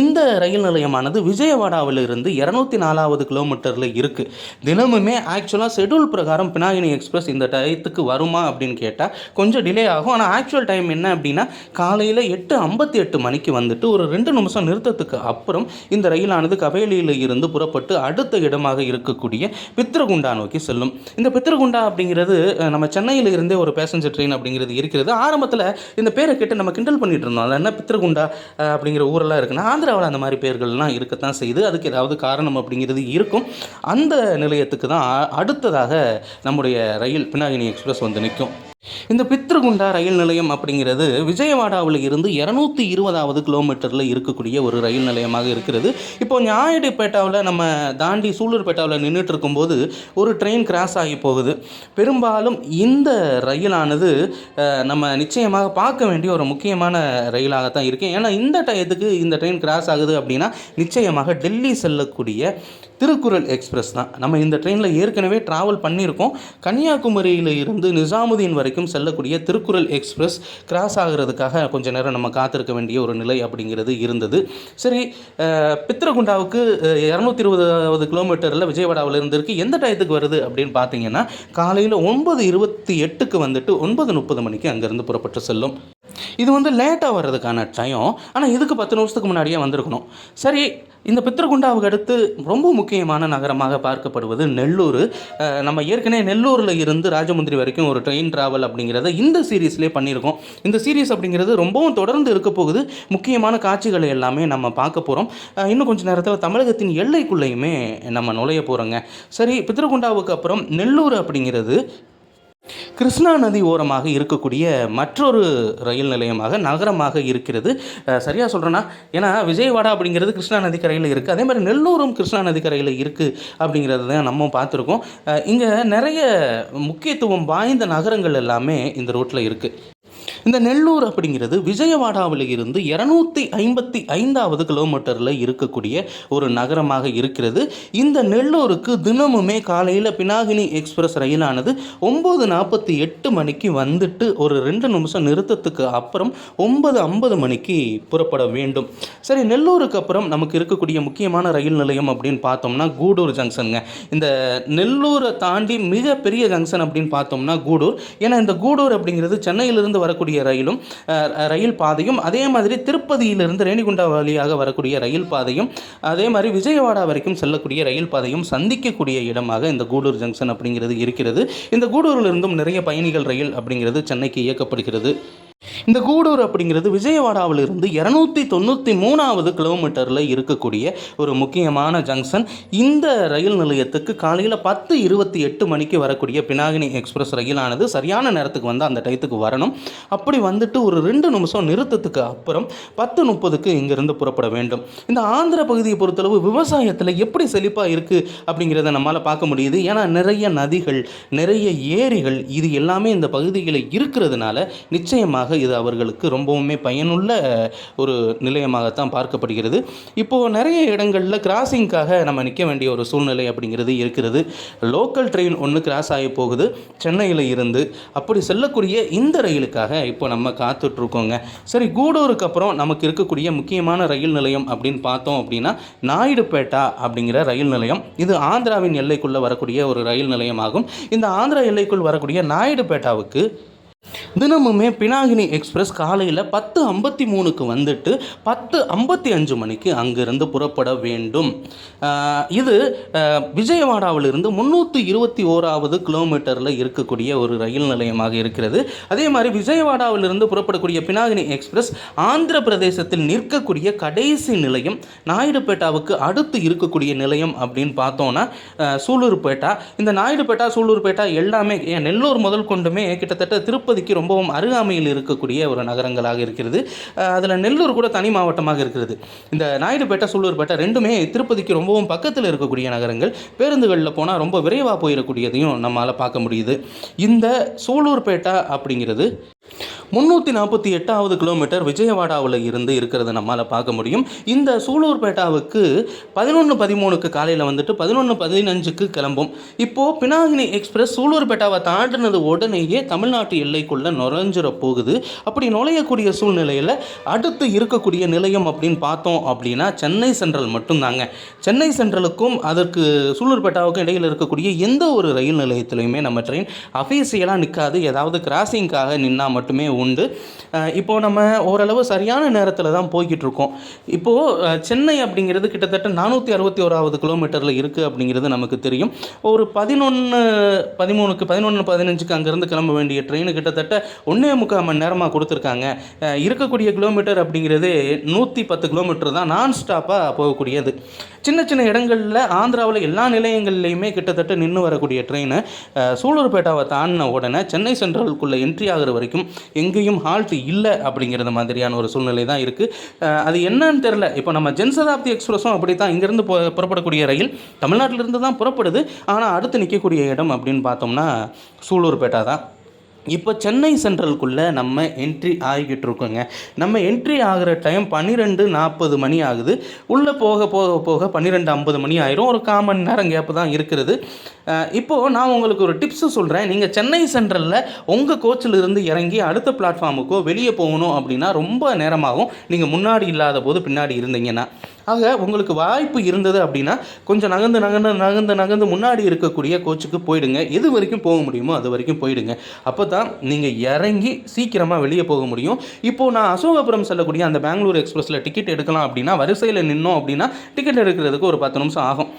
இந்த ரயில் நிலையமானது விஜயவாடாவிலிருந்து இரநூத்தி நாலாவது கிலோமீட்டரில் இருக்குது தினமுமே ஆக்சுவலாக ஷெட்யூல் பிரகாரம் பினாகினி எக்ஸ்பிரஸ் இந்த டயத்துக்கு வருமா அப்படின்னு கேட்டால் கொஞ்சம் டிலே ஆகும். ஆனால் ஆக்சுவல் டைம் என்ன அப்படின்னா காலையில் எட்டு ஐம்பத்தி எட்டு மணிக்கு வந்துட்டு ஒரு ரெண்டு நிமிஷம் நிறுத்தத்துக்கு அப்புறம் இந்த ரயிலானது கவேலியில் இருந்து புறப்பட்டு அடுத்த இடமாக இருக்கக்கூடிய பித்ரகுண்டா நோக்கி செல்லும். இந்த பித்ரகுண்டா அப்படிங்கிறது நம்ம சென்னையில் இருந்தே ஒரு பேசஞ்சர் ட்ரெயின் அப்படிங்கிறது இருக்கிறது. ஆரம்பத்தில் இந்த பேரை கேட்டு நம்ம கிண்டல் பண்ணிட்டு இருந்தோம். அது என்ன பித்ரகுண்டா அப்படிங்கிற ஊரெல்லாம் இருக்குன்னா ஆந்திராவில் அந்த மாதிரி பேர்கள்லாம் இருக்கத்தான் செய்யுது. அதுக்கு ஏதாவது காரணம் அப்படிங்கிறது இருக்கும். அந்த நிலையத்துக்கு தான் அடுத்ததாக நம்முடைய ரயில் பின்னாடி பினாகினி எக்ஸ்பிரஸ் வந்து நிற்கும். இந்த பித்ருகுண்டா ரயில் நிலையம் அப்படிங்கிறது விஜயவாடாவில் இருந்து இரநூத்தி இருபதாவது கிலோமீட்டரில் இருக்கக்கூடிய ஒரு ரயில் நிலையமாக இருக்கிறது. இப்போ ஞாயிடுப்பேட்டாவில் நம்ம தாண்டி சூலூர்பேட்டாவில் நின்றுட்டு இருக்கும்போது ஒரு ட்ரெயின் கிராஸ் ஆகி போகுது. பெரும்பாலும் இந்த ரயிலானது நம்ம நிச்சயமாக பார்க்க வேண்டிய ஒரு முக்கியமான ரயிலாகத்தான் இருக்குது ஏன்னா இந்த டயத்துக்கு இந்த ட்ரெயின் கிராஸ் ஆகுது அப்படின்னா நிச்சயமாக டெல்லி செல்லக்கூடிய திருக்குறள் எக்ஸ்பிரஸ் தான். நம்ம இந்த ட்ரெயினில் ஏற்கனவே ட்ராவல் பண்ணியிருக்கோம். கன்னியாகுமரியில் இருந்து நிசாமுதீன் வரைக்கும் செல்லக்கூடிய திருக்குறள் எக்ஸ்பிரஸ் கிராஸ் ஆகிறதுக்காக கொஞ்ச நேரம் நம்ம காத்திருக்க வேண்டிய ஒரு நிலை அப்படிங்கிறது இருந்தது. சரி பித்திரகுண்டாவுக்கு பித்ரகுண்டாவுக்கு இரநூத்தி இருபதாவது கிலோமீட்டரில் விஜயவாடாவில் இருந்திருக்கு எந்த டயத்துக்கு வருது அப்படின்னு பார்த்தீங்கன்னா காலையில் ஒன்பது இருபத்தி எட்டுக்கு வந்துட்டு ஒன்பது முப்பது மணிக்கு அங்கேருந்து புறப்பட்டு செல்லும். இது வந்து லேட்டாக வர்றதுக்கான டயம் ஆனால் இதுக்கு பத்து நிமிஷத்துக்கு முன்னாடியே வந்திருக்கணும். சரி இந்த பித்ரகுண்டாவுக்கு அடுத்து ரொம்ப முக்கியமான நகரமாக பார்க்கப்படுவது நெல்லூர். நம்ம ஏற்கனவே நெல்லூரில் இருந்து ராஜமுந்திரி வரைக்கும் ஒரு ட்ரெயின் ட்ராவல் அப்படிங்கிறத இந்த சீரீஸ்லேயே பண்ணியிருக்கோம். இந்த சீரீஸ் அப்படிங்கிறது ரொம்பவும் தொடர்ந்து இருக்க போகுது. முக்கியமான காட்சிகளை எல்லாமே நம்ம பார்க்க போகிறோம் இன்னும் கொஞ்சம் நேரத்தில் தமிழகத்தின் எல்லைக்குள்ளேயுமே நம்ம நுழைய போகிறோங்க சரி பித்ரகுண்டாவுக்கு அப்புறம் நெல்லூர் அப்படிங்கிறது கிருஷ்ணா நதி ஓரமாக இருக்கக்கூடிய மற்றொரு ரயில் நிலையமாக நகரமாக இருக்கிறது. சரியாக சொல்கிறேன்னா ஏன்னா விஜயவாடா அப்படிங்கிறது கிருஷ்ணா நதிக்கரையில் இருக்குது அதே மாதிரி நெல்லூரும் கிருஷ்ணா நதிக்கரையில் இருக்குது அப்படிங்கிறது தான் நம்ம பார்த்துருக்கோம். இங்கே நிறைய முக்கியத்துவம் வாய்ந்த நகரங்கள் எல்லாமே இந்த ரோட்டில் இருக்குது இந்த நெல்லூர் அப்படிங்கிறது விஜயவாடாவில் இருந்து இரநூத்தி ஐம்பத்தி ஐந்தாவது கிலோமீட்டரில் இருக்கக்கூடிய ஒரு நகரமாக இருக்கிறது. இந்த நெல்லூருக்கு தினமுமே காலையில் பினாகினி எக்ஸ்பிரஸ் ரயிலானது ஒம்பது நாற்பத்தி எட்டு மணிக்கு வந்துட்டு ஒரு ரெண்டு நிமிஷம் நிறுத்தத்துக்கு அப்புறம் ஒன்பது ஐம்பது மணிக்கு புறப்பட வேண்டும். சரி நெல்லூருக்கு அப்புறம் நமக்கு இருக்கக்கூடிய முக்கியமான ரயில் நிலையம் அப்படின்னு பார்த்தோம்னா கூடூர் ஜங்ஷனுங்க. இந்த நெல்லூரை தாண்டி மிகப்பெரிய ஜங்ஷன் அப்படின்னு பார்த்தோம்னா கூடூர். ஏன்னா இந்த கூடூர் அப்படிங்கிறது சென்னையிலிருந்து வரக்கூடிய ரயிலும் ரயில் பாதையும் அதே மாதிரி திருப்பதியிலிருந்து ரேணிகுண்டா வழியாக வரக்கூடிய ரயில் பாதையும் அதே மாதிரி விஜயவாடா வரைக்கும் செல்லக்கூடிய ரயில் பாதையும் சந்திக்கக்கூடிய இடமாக இந்த கூடூர் ஜங்ஷன் அப்படிங்கிறது இருக்கிறது. இந்த கூடூரிலிருந்தும் நிறைய பயணிகள் ரயில் அப்படிங்கிறது சென்னைக்கு இயக்கப்படுகிறது. இந்த கூடூர் அப்படிங்கிறது விஜயவாடாவிலிருந்து இரநூத்தி தொண்ணூற்றி மூணாவது கிலோமீட்டரில் இருக்கக்கூடிய ஒரு முக்கியமான ஜங்ஷன் இந்த ரயில் நிலையத்துக்கு காலையில் பத்து இருபத்தி எட்டு மணிக்கு வரக்கூடிய பினாகினி எக்ஸ்பிரஸ் ரயிலானது சரியான நேரத்துக்கு வந்து அந்த டயத்துக்கு வரணும். அப்படி வந்துட்டு ஒரு ரெண்டு நிமிஷம் நிறுத்தத்துக்கு அப்புறம் பத்து முப்பதுக்கு இங்கிருந்து புறப்பட வேண்டும். இந்த ஆந்திர பகுதியை பொறுத்தளவு விவசாயத்தில் எப்படி செழிப்பாக இருக்குது அப்படிங்கிறத நம்மளால் பார்க்க முடியுது. ஏன்னா நிறைய நதிகள் நிறைய ஏரிகள் இது எல்லாமே இந்த பகுதியில் இருக்கிறதுனால நிச்சயமாக இது அவர்களுக்கு ரொம்பவுமே பயனுள்ள ஒரு நிலையமாகத்தான் பார்க்கப்படுகிறது. இப்போது நிறைய இடங்களில் கிராசிங்காக நம்ம நிற்க வேண்டிய ஒரு சூழ்நிலை அப்படிங்கிறது இருக்கிறது. லோக்கல் ட்ரெயின் ஒன்று கிராஸ் ஆகி போகுது. சென்னையில் இருந்து அப்படி செல்லக்கூடிய இந்த ரயிலுக்காக இப்போ நம்ம காத்துட்ருக்கோங்க. சரி கூடூருக்கு அப்புறம் நமக்கு இருக்கக்கூடிய முக்கியமான ரயில் நிலையம் அப்படின்னு பார்த்தோம் அப்படின்னா நாயுடுபேட்டா அப்படிங்கிற ரயில் நிலையம். இது ஆந்திராவின் எல்லைக்குள்ளே வரக்கூடிய ஒரு ரயில் நிலையமாகும். இந்த ஆந்திரா எல்லைக்குள் வரக்கூடிய நாயுடுபேட்டாவுக்கு தினமுமே பினாகினி எக்ஸ்பிரஸ் காலையில் பத்து ஐம்பத்தி மூணுக்கு வந்துட்டு பத்து ஐம்பத்தி அஞ்சு மணிக்கு அங்கிருந்து புறப்பட வேண்டும். இது விஜயவாடாவிலிருந்து முந்நூற்றி இருபத்தி ஓராவது கிலோமீட்டரில் இருக்கக்கூடிய ஒரு ரயில் நிலையமாக இருக்கிறது. அதே மாதிரி விஜயவாடாவிலிருந்து புறப்படக்கூடிய பினாகினி எக்ஸ்பிரஸ் ஆந்திர பிரதேசத்தில் நிற்கக்கூடிய கடைசி நிலையம் நாயுடுபேட்டாவுக்கு அடுத்து இருக்கக்கூடிய நிலையம் அப்படின்னு பார்த்தோன்னா சூலூர்பேட்டா. இந்த நாயுடுபேட்டா சூலூர்பேட்டா எல்லாமே ஏன் நெல்லூர் முதல் கொண்டுமே கிட்டத்தட்ட திருப்பதிக்கு ரொம்பவும் அருகாமையில் இருக்கக்கூடிய ஒரு நகரங்களாக இருக்கிறது. அதில் நெல்லூர் கூட தனி மாவட்டமாக இருக்கிறது. இந்த நாயுடுபேட்டை சூலூர்பேட்டை ரெண்டுமே திருப்பதிக்கு ரொம்பவும் பக்கத்தில் இருக்கக்கூடிய நகரங்கள். பேருந்துகளில் போனால் ரொம்ப விரைவாக போயிடக்கூடியதையும் நம்மளால் பார்க்க முடியுது. இந்த சூலூர்பேட்டை அப்படிங்கிறது முந்நூற்றி நாற்பத்தி எட்டாவது கிலோமீட்டர் விஜயவாடாவில் இருந்து இருக்கிறத நம்மால் பார்க்க முடியும். இந்த சூலூர்பேட்டாவுக்கு பதினொன்று பதிமூணுக்கு காலையில் வந்துட்டு பதினொன்று பதினஞ்சுக்கு கிளம்பும். இப்போது பினாகினி எக்ஸ்பிரஸ் சூலூர்பேட்டாவை தாண்டினது உடனேயே தமிழ்நாட்டு எல்லைக்குள்ளே நுழைஞ்சிட போகுது. அப்படி நுழையக்கூடிய சூழ்நிலையில் அடுத்து இருக்கக்கூடிய நிலையம் அப்படின்னு பார்த்தோம் அப்படின்னா சென்னை சென்ட்ரல் மட்டும்தாங்க. சென்னை சென்ட்ரலுக்கும் அதற்கு சூலூர்பேட்டாவுக்கும் இடையில் இருக்கக்கூடிய எந்த ஒரு ரயில் நிலையத்திலையுமே நம்ம ட்ரெயின் அஃபீஷியலாக நிற்காது ஏதாவது கிராசிங்காக நின்னா மட்டுமே உண்டு. இப்போது நம்ம ஓரளவு சரியான நேரத்தில் தான் போய்கிட்டுருக்கோம். இப்போது சென்னை அப்படிங்கிறது கிட்டத்தட்ட நானூற்றி அறுபத்தி ஓராவது கிலோமீட்டரில் இருக்குது அப்படிங்கிறது நமக்கு தெரியும். ஒரு பதினொன்று பதிமூணுக்கு பதினொன்று பதினஞ்சுக்கு அங்கேருந்து கிளம்ப வேண்டிய ட்ரெயின் கிட்டத்தட்ட ஒன்றே முக்கால் மணி நேரமாக கொடுத்துருக்காங்க. இருக்கக்கூடிய கிலோமீட்டர் அப்படிங்கிறது நூற்றி பத்து கிலோமீட்டர் தான் நான் ஸ்டாப்பாக போகக்கூடியது. சின்ன சின்ன இடங்களில் ஆந்திராவில் எல்லா நிலையங்கள்லேயுமே கிட்டத்தட்ட நின்று வரக்கூடிய ட்ரெயினை சூலூர்பேட்டாவை தாண்டின உடனே சென்னை சென்ட்ரலுக்குள்ளே என்ட்ரி ஆகிற வரைக்கும் எங்கேயும் ஹால்ட் இல்லை அப்படிங்கிறது மாதிரியான ஒரு சூழ்நிலை தான் இருக்குது அது என்னன்னு தெரில இப்போ நம்ம ஜன்சதாப்தி எக்ஸ்பிரஸும் அப்படி தான் இங்கேருந்து புறப்படக்கூடிய ரயில் தமிழ்நாட்டிலிருந்து தான் புறப்படுது. ஆனால் அடுத்து நிற்கக்கூடிய இடம் அப்படின்னு பார்த்தோம்னா சூலூர்பேட்டா தான். இப்போ சென்னை சென்ட்ரலுக்குள்ளே நம்ம என்ட்ரி ஆகிக்கிட்டு இருக்கோங்க. நம்ம என்ட்ரி ஆகிற டைம் பன்னிரெண்டு நாற்பது மணி ஆகுது. உள்ளே போக போக போக பன்னிரெண்டு ஐம்பது மணி ஆயிரும். ஒரு காமன் மணி நேரம் கேப்பு தான் இருக்கிறது. இப்போது நான் உங்களுக்கு ஒரு டிப்ஸு சொல்கிறேன் நீங்கள் சென்னை சென்ட்ரலில் உங்கள் கோச்சில் இருந்து இறங்கி அடுத்த பிளாட்ஃபார்முக்கோ வெளியே போகணும் அப்படின்னா ரொம்ப நேரமாகும். நீங்கள் முன்னாடி இல்லாத போது பின்னாடி இருந்தீங்கன்னா. ஆக உங்களுக்கு வாய்ப்பு இருந்தது அப்படின்னா கொஞ்சம் நகர்ந்து நகர்ந்து நகர்ந்து நகர்ந்து முன்னாடி இருக்கக்கூடிய கோச்சுக்கு போயிடுங்க. எது வரைக்கும் போக முடியுமோ அது வரைக்கும் போயிடுங்க. அப்போ தான் நீங்கள் இறங்கி சீக்கிரமாக வெளியே போக முடியும். இப்போது நான் அசோகபுரம் செல்லக்கூடிய அந்த பெங்களூர் எக்ஸ்பிரஸில் டிக்கெட் எடுக்கலாம் அப்படின்னா வரிசையில் நின்னோம் அப்படின்னா டிக்கெட் எடுக்கிறதுக்கு ஒரு பத்து நிமிஷம் ஆகும்.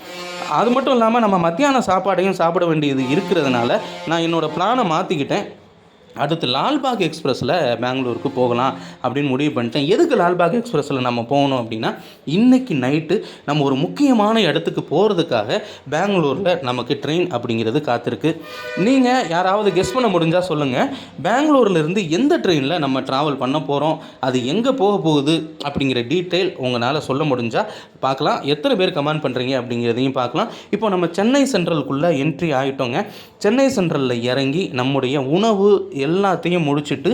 அது மட்டும் இல்லாமல் நம்ம மத்தியான சாப்பாடையும் சாப்பிட வேண்டியது இருக்கிறதுனால நான் என்னோடய பிளானை மாற்றிக்கிட்டேன் அடுத்து லால்பாக் எக்ஸ்பிரஸில் பெங்களூருக்கு போகலாம் அப்படின்னு முடிவு பண்ணிட்டேன். எதுக்கு லால்பாக் எக்ஸ்பிரஸில் நம்ம போகணும் அப்படின்னா இன்றைக்கி நைட்டு நம்ம ஒரு முக்கியமான இடத்துக்கு போகிறதுக்காக பெங்களூரில் நமக்கு ட்ரெயின் அப்படிங்கிறது காத்திருக்கு. நீங்கள் யாராவது கெஸ் பண்ண முடிஞ்சால் சொல்லுங்கள் பெங்களூர்லேருந்து எந்த ட்ரெயினில் நம்ம ட்ராவல் பண்ண போகிறோம் அது எங்கே போக போகுது அப்படிங்கிற டீட்டெயில் உங்களால் சொல்ல முடிஞ்சால் பார்க்கலாம். எத்தனை பேர் கமெண்ட் பண்ணுறீங்க அப்படிங்கிறதையும் பார்க்கலாம். இப்போ நம்ம சென்னை சென்ட்ரலுக்குள்ளே என்ட்ரி ஆகிட்டோங்க சென்னை சென்ட்ரலில் இறங்கி நம்முடைய உணவு எல்லாத்தையும் முடிச்சுட்டு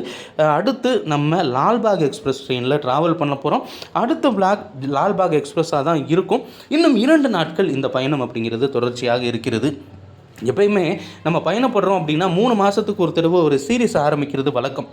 அடுத்து நம்ம லால்பாக் எக்ஸ்பிரஸ் ட்ரெயினில் ட்ராவல் பண்ண போகிறோம் அடுத்த பிளாக் லால்பாக் எக்ஸ்பிரஸாக தான் இருக்கும். இன்னும் இரண்டு நாட்கள் இந்த பயணம் அப்படிங்கிறது தொடர்ச்சியாக இருக்கிறது. எப்பயுமே நம்ம பயணப்படுறோம் அப்படின்னா மூணு மாதத்துக்கு ஒரு தடவை ஒரு சீரீஸ் ஆரம்பிக்கிறது வழக்கம்.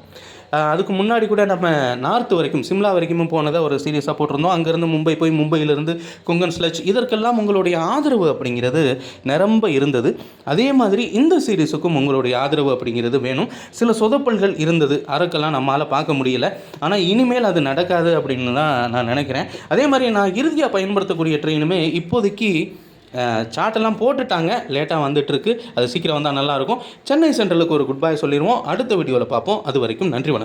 அதுக்கு முன்னாடி கூட நம்ம நார்த் வரைக்கும் சிம்லா வரைக்கும் போனதை ஒரு சீரியஸாக போட்டிருந்தோம். அங்கேருந்து மும்பை போய் மும்பையிலிருந்து கொங்கன் ஸ்லட்ச் இதற்கெல்லாம் உங்களுடைய ஆதரவு அப்படிங்கிறது நிரம்ப இருந்தது. அதே மாதிரி இந்த சீரீஸுக்கும் உங்களுடைய ஆதரவு அப்படிங்கிறது வேணும். சில சொதப்பல்கள் இருந்தது. அறக்கெல்லாம் நம்மளால் பார்க்க முடியல. ஆனால் இனிமேல் அது நடக்காது அப்படின்னு தான் நான் நினைக்கிறேன். அதே மாதிரி நான் இறுதியாக பயன்படுத்தக்கூடிய ட்ரெயினுமே இப்போதைக்கு சார்ட்டெல்லாம் போட்டுட்டாங்க. லேட்டாக வந்துட்டுருக்கு. அது சீக்கிரம் வந்தால் நல்லாயிருக்கும் சென்னை சென்ட்ரலுக்கு ஒரு குட் பாய் சொல்லிடுவோம் அடுத்த வீடியோவில் பார்ப்போம். அது வரைக்கும் நன்றி வணக்கம்.